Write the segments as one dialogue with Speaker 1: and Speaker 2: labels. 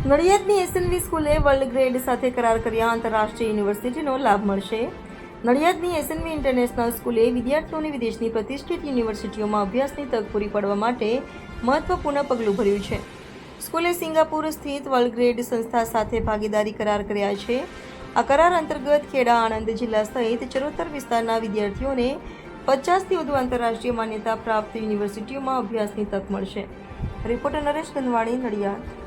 Speaker 1: નડિયાદની એસએનવી સ્કૂલે world grade સાથે કરાર કર્યા. આંતરરાષ્ટ્રીય યુનિવર્સિટીનો લાભ મળશે. નડિયાદની એસએનવી ઇન્ટરનેશનલ સ્કૂલે વિદ્યાર્થીઓને વિદેશની પ્રતિષ્ઠિત યુનિવર્સિટીઓમાં અભ્યાસની તક પૂરી પાડવા માટે મહત્વપૂર્ણ પગલું ભર્યું છે. સ્કૂલે સિંગાપુર સ્થિત વર્લ્ડ ગ્રેડ સંસ્થા સાથે ભાગીદારી કરાર કર્યા છે. આ કરાર અંતર્ગત ખેડા, આણંદ જિલ્લા સહિત ચરોતર વિસ્તારના વિદ્યાર્થીઓને પચાસથી વધુ આંતરરાષ્ટ્રીય માન્યતા પ્રાપ્ત યુનિવર્સિટીઓમાં અભ્યાસની તક મળશે. રિપોર્ટર નરેશ ગંદવાણી નડિયાદ.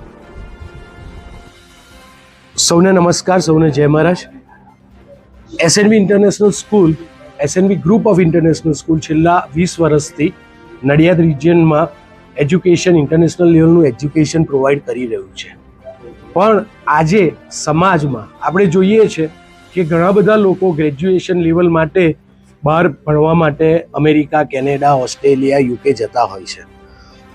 Speaker 2: સૌને નમસ્કાર, સૌને જય મહારાજ. SNB international school SNB group of international school છેલ્લા વીસ વર્ષથી નડિયાદ રિજિયનમાં એજ્યુકેશન ઇન્ટરનેશનલ લેવલનું એજ્યુકેશન પ્રોવાઈડ કરી રહ્યું છે. પણ આજે સમાજમાં આપણે જોઈએ છે કે ઘણા બધા લોકો ગ્રેજ્યુએશન લેવલ માટે બહાર ભણવા માટે અમેરિકા કેનેડા ઓસ્ટ્રેલિયા યુકે જતા હોય છે.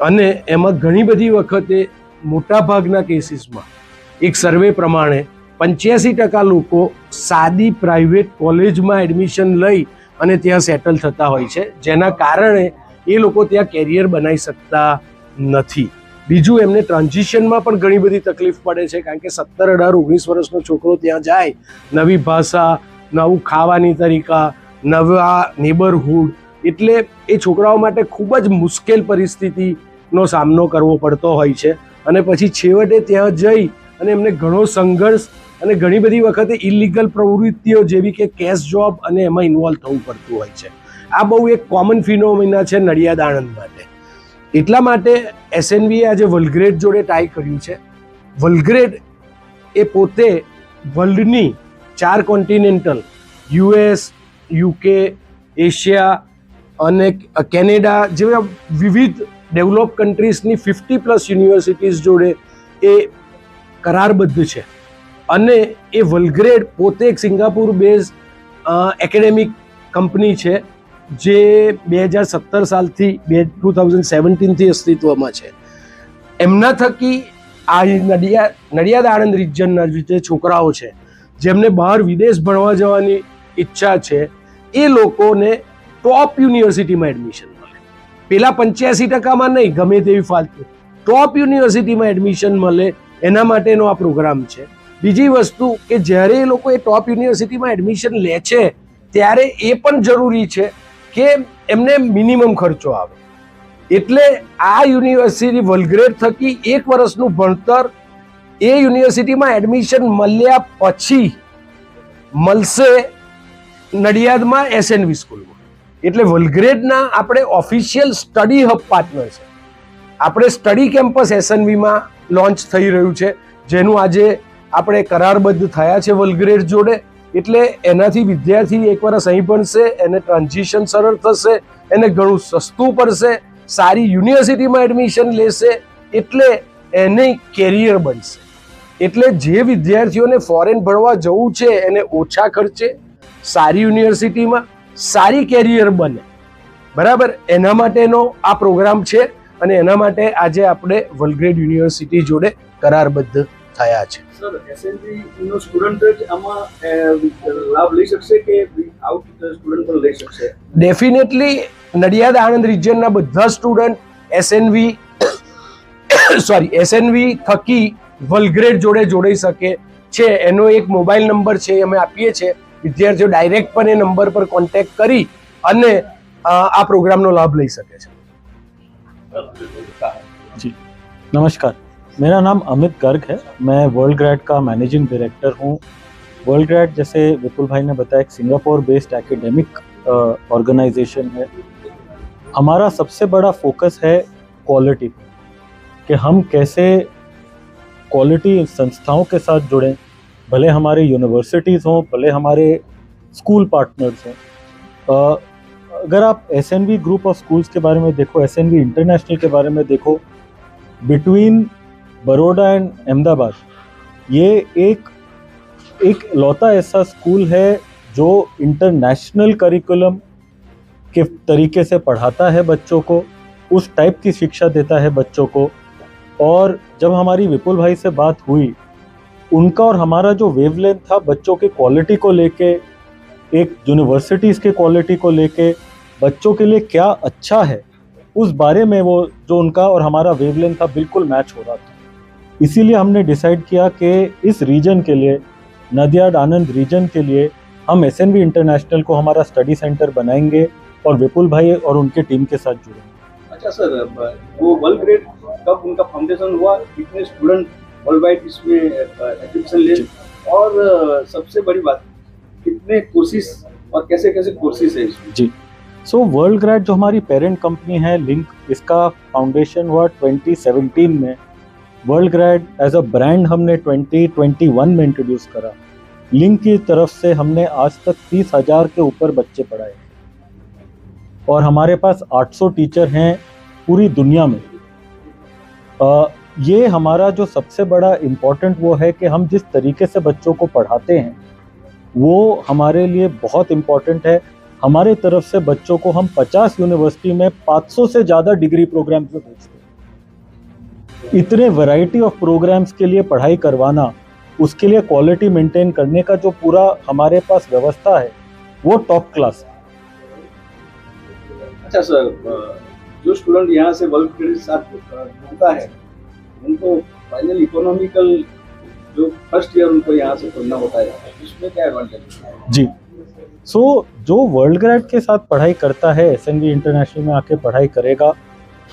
Speaker 2: અને એમાં ઘણી બધી વખતે મોટાભાગના કેસીસમાં એક સર્વે પ્રમાણે પંચ્યાસી ટકા લોકો સાદી પ્રાઇવેટ કોલેજમાં એડમિશન લઈ અને ત્યાં સેટલ થતા હોય છે. જેના કારણે એ લોકો ત્યાં કેરિયર બનાવી શકતા નથી. બીજું એમને ટ્રાન્ઝિશનમાં પણ ઘણી બધી તકલીફ પડે છે, કારણ કે સત્તર અઢાર ઓગણીસ વર્ષનો છોકરો ત્યાં જાય, નવી ભાષા, નવું ખાવાની તરીકા, નવા નેબરહુડ, એટલે એ છોકરાઓ માટે ખૂબ જ મુશ્કેલ પરિસ્થિતિનો સામનો કરવો પડતો હોય છે. અને પછી છેવટે ત્યાં જઈ અને એમને ઘણો સંઘર્ષ અને ઘણી બધી વખતે ઇલીગલ પ્રવૃત્તિઓ જેવી કે કેશ જોબ અને એમાં ઇન્વોલ્વ થવું પડતું હોય છે. આ બહુ એક કોમન ફિનોમિના છે નડિયાદ આણંદ માટે. એટલા માટે એસએનવીએ આજે વલગ્રેડ જોડે ટાઈ કર્યું છે. વલગ્રેડ એ પોતે વર્લ્ડની ચાર કોન્ટિનેન્ટલ યુએસ યુકે એશિયા અને કેનેડા જેવા વિવિધ ડેવલપ કન્ટ્રીઝની ફિફ્ટી પ્લસ યુનિવર્સિટીઝ જોડે એ કરારબદ્ધ છે. અને એ વલગ્રેડ પોતે એક સિંગાપુર બેઝ એકેડેમિક કંપની છે, જે બે હજાર સત્તર સાલથી બે, ટુ થાઉઝન્ડ સેવન્ટીનથી અસ્તિત્વમાં છે. એમના થકી આ નડિયાદ નડિયાદ આણંદ રિજનના જે છોકરાઓ છે, જેમને બહાર વિદેશ ભણવા જવાની ઈચ્છા છે, એ લોકોને ટોપ યુનિવર્સિટીમાં એડમિશન મળે. પેલા પંચ્યાસી ટકામાં નહીં, ગમે તેવી ફાલતુ. ટોપ યુનિવર્સિટીમાં એડમિશન મળે એના માટેનો આ પ્રોગ્રામ છે. બીજી વસ્તુ કે જ્યારે એ લોકો એ ટોપ યુનિવર્સિટીમાં એડમિશન લે છે, ત્યારે એ પણ જરૂરી છે કે એમને મિનિમમ ખર્ચો આવે. એટલે આ યુનિવર્સિટી વલગ્રેડ થકી એક વર્ષનું ભણતર એ યુનિવર્સિટીમાં એડમિશન મળ્યા પછી મળશે નડિયાદમાં એસએનવી સ્કૂલમાં. એટલે વલગ્રેડના આપણે ઓફિશિયલ સ્ટડી હબ પાર્ટનર છે. આપણે સ્ટડી કેમ્પસ એસએનવીમાં લોન્ચ થઈ રહ્યું છે. જેનું આજે આપણે કરારબદ્ધ થયા છે વલગ્રેડ જોડે. એટલે એનાથી વિદ્યાર્થી એક વર્ષ અહીં ભણશે એને ટ્રાન્ઝિશન સરળ થશે, એને ઘણું સસ્તું પડશે, સારી યુનિવર્સિટીમાં એડમિશન લેશે, એટલે એને કેરિયર બનશે. એટલે જે વિદ્યાર્થીઓને ફોરેન ભણવા જવું છે, એને ઓછા ખર્ચે, સારી યુનિવર્સિટીમાં સારી કેરિયર બને. બરાબર? એના માટેનો આ પ્રોગ્રામ છે. અને એના માટે આજે આપણે વલગ્રેડ યુનિવર્સિટી જોડે કરારબદ્ધ થયા છે.
Speaker 3: સર એસએનજી નો સ્ટુડન્ટ જ આમાં લાભ લઈ શકશે કે આઉટ સ્ટુડન્ટ પણ લઈ શકશે?
Speaker 2: ડેફિનેટલી નડિયાદ આણંદ રિજિયનના બધા સ્ટુડન્ટ એસએનવી સોરી એસએનવી થકી વલગ્રેડ જોડે જોડાઈ શકે છે. એનો એક મોબાઈલ નંબર છે અમે આપીએ છીએ. વિદ્યાર્થીઓ ડાયરેક્ટ પણ એ નંબર પર કોન્ટેક્ટ કરી અને આ પ્રોગ્રામનો લાભ લઈ શકે છે.
Speaker 4: जी। नमस्कार। मेरा नाम अमित गर्ग है। मैं वर्ल्ड ग्रैड का मैनेजिंग डायरेक्टर हूँ। वर्ल्ड ग्रैड जैसे विपुल भाई ने बताया, एक सिंगापुर बेस्ड एकेडमिक ऑर्गेनाइजेशन है। हमारा सबसे बड़ा फोकस है क्वालिटी कि हम कैसे क्वालिटी संस्थाओं के साथ जुड़ें। भले हमारे यूनिवर्सिटीज़ हों, भले हमारे स्कूल पार्टनर्स हों। अगर आप S N V group of schools के बारे में देखो एस एन वी इंटरनेशनल के बारे में देखो बिटवीन बड़ोड़ा एंड अहमदाबाद ये एक एक लौता ऐसा स्कूल है जो इंटरनेशनल करिकुलम के तरीके से पढ़ाता है बच्चों को, उस टाइप की शिक्षा देता है बच्चों को। और जब हमारी विपुल भाई से बात हुई, उनका और हमारा जो वेवलेंथ था बच्चों के क्वालिटी को लेके, एक यूनिवर्सिटीज़ के क्वालिटी को लेके बच्चों के लिए क्या अच्छा है? उस बारे में वो जो उनका और हमारा वेवलेंथ था बिल्कुल मैच हो रहा था। इसीलिए हमने डिसाइड किया कि इस रीजन के लिए नदियाड आनंद रीजन के लिए हम एस इंटरनेशनल को हमारा स्टडी सेंटर बनाएँगे और विपुल भाई और उनके टीम के साथ जुड़ेंगे।
Speaker 3: अच्छा सर वो वर्ल्ड ग्रेड कब उनका फाउंडेशन हुआ? कितने स्टूडेंट वर्ल्ड वाइड इसमें एडमिशन ले? और सबसे बड़ी बात कितने कोर्सेज और कैसे कैसे कोर्सेज है इसमें?
Speaker 4: जी। सो वर्ल्ड ग्रैड जो हमारी पेरेंट कंपनी है लिंक इसका फाउंडेशन हुआ 2017 में। World Grad as a brand हमने 2021 में इंट्रोड्यूस करा। लिंक की तरफ़ से हमने आज तक तीस हज़ार के ऊपर बच्चे पढ़ाए। और हमारे पास 800 टीचर हैं पूरी दुनिया में। अ, ये हमारा जो सबसे बड़ा इम्पोर्टेंट वो है कि हम जिस तरीके से बच्चों को पढ़ाते हैं वो हमारे लिए बहुत इम्पोर्टेंट है। हमारे तरफ़ से बच्चों को हम 50 यूनिवर्सिटी में 500 से ज़्यादा डिग्री प्रोग्राम्स में भेजते हैं। इतने वैरायटी ऑफ़ प्रोग्राम्स के लिए पढ़ाई करवाना उसके लिए क्वालिटी मेंटेन करने का जो पूरा हमारे पास व्यवस्था है वो टॉप क्लास है।
Speaker 3: अच्छा सर जो स्टूडेंट यहाँ से वर्ल्ड के साथ जुड़ता है उनको फाइनल इकोनॉमिकल जो फ़र्स्ट ईयर उनको यहाँ से करना होता है इसमें क्या एडवांटेज
Speaker 4: जी। सो so, जो वर्ल्ड ग्रेड के साथ पढ़ाई करता है एस इंटरनेशनल में आके पढ़ाई करेगा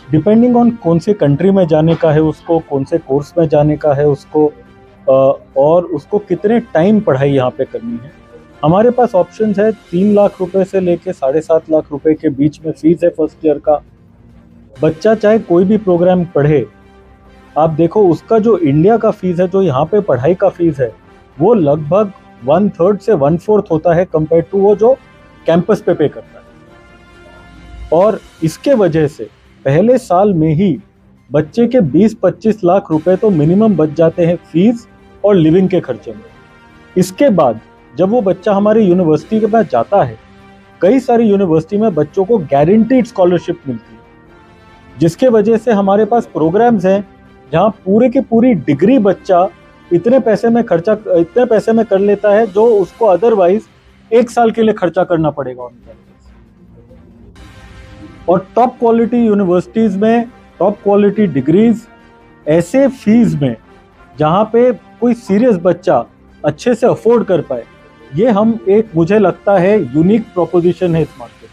Speaker 4: डिपेंडिंग ऑन कौन से कंट्री में जाने का है उसको कौन से कोर्स में जाने का है उसको और उसको कितने टाइम पढ़ाई यहाँ पे करनी है। हमारे पास ऑप्शन है तीन लाख रुपए से लेके साढ़े सात लाख रुपए के बीच में फ़ीस है फ़र्स्ट ईयर का। बच्चा चाहे कोई भी प्रोग्राम पढ़े आप देखो उसका जो इंडिया का फ़ीस है जो यहाँ पे पढ़ाई का फ़ीस है वो लगभग वन थर्ड से वन फोर्थ होता है कंपेयर टू वो जो कैंपस पे पे करता है। और इसके वजह से पहले साल में ही बच्चे के 20-25 लाख रुपए तो मिनिमम बच जाते हैं फ़ीस और लिविंग के खर्चे में। इसके बाद जब वो बच्चा हमारी यूनिवर्सिटी के पास जाता है, कई सारी यूनिवर्सिटी में बच्चों को गारंटीड स्कॉलरशिप मिलती है, जिसके वजह से हमारे पास प्रोग्राम्स हैं जहाँ पूरे की पूरी डिग्री बच्चा इतने पैसे में खर्चा, इतने पैसे में कर लेता है जो उसको अदरवाइज़ एक साल के लिए खर्चा करना पड़ेगा कैंपस और टॉप क्वालिटी यूनिवर्सिटीज में टॉप क्वालिटी डिग्रीज ऐसे फ़ीस में, जहाँ पे कोई सीरियस बच्चा अच्छे से अफोर्ड कर पाए, ये हम एक, मुझे लगता है यूनिक प्रोपोजिशन है इस मार्केट